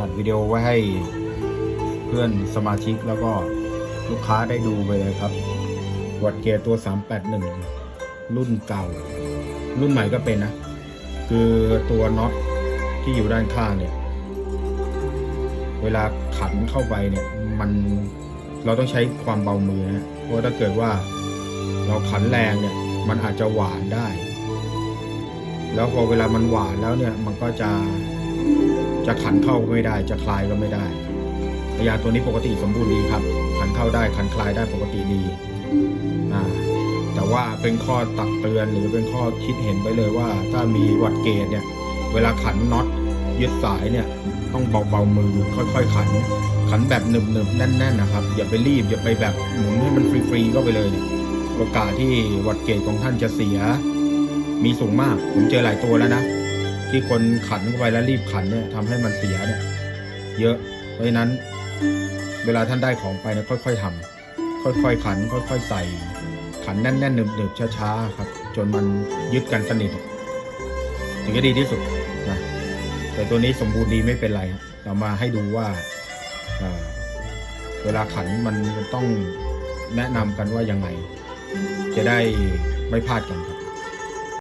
อัดวิดีโอไว้ให้เพื่อนสมาชิกแล้วก็ลูกค้าได้ดูไปเลยครับ วัดเกียร์ตัว 381 รุ่นเก่า รุ่นใหม่ก็เป็นนะ คือตัวน็อตที่อยู่ด้านข้างเนี่ย เวลาขันเข้าไปเนี่ย มันเราต้องใช้ความเบามือนะเพราะถ้าเกิดว่าเราขันแรงเนี่ย มันอาจจะหวานได้ แล้วพอเวลามันหวานแล้วเนี่ย มันก็จะ จะขันเข้าก็ไม่ได้ จะคลายก็ไม่ได้ยาตัวนี้ปกติสมบูรณ์ดีครับ ขันเข้าได้ขันคลายได้ปกติดีอ่าแต่ว่าเป็นข้อตักเตือนหรือเป็นข้อคิดเห็นไปเลยว่า ถ้ามีวัดเกจเนี่ย เวลาขันน็อตยึดสายเนี่ย ต้องเบาๆมือค่อย ๆ ขัน ขันแบบหนึบๆแน่นๆนะครับ อย่าไปรีบอย่าไปแบบหมุนให้มันฟรีๆก็ไปเลยเนี่ยโอกาสที่วัดเกจของท่านจะเสีย มีสูงมากผมเจอหลายตัวแล้วนะ ที่คนขันเข้าไปแล้วรีบขันเนี่ยทำให้มันเสียเนี่ยเยอะ เพราะฉะนั้น เวลาท่านได้ของไปนี่ยค่อย ๆทำค่อยๆขัน ค่อยๆใส่ ขันแน่นๆหนึบๆช้าๆครับ จนมันยึดกันสนิทถึงจะดีที่สุดนะแต่ตัวนี้สมบูรณ์ดีไม่เป็นไรเรามาให้ดูว่าเอ่อเวลาขันมันต้องแนะนำกันว่ายังไง จะได้ไม่พลาดกันครับ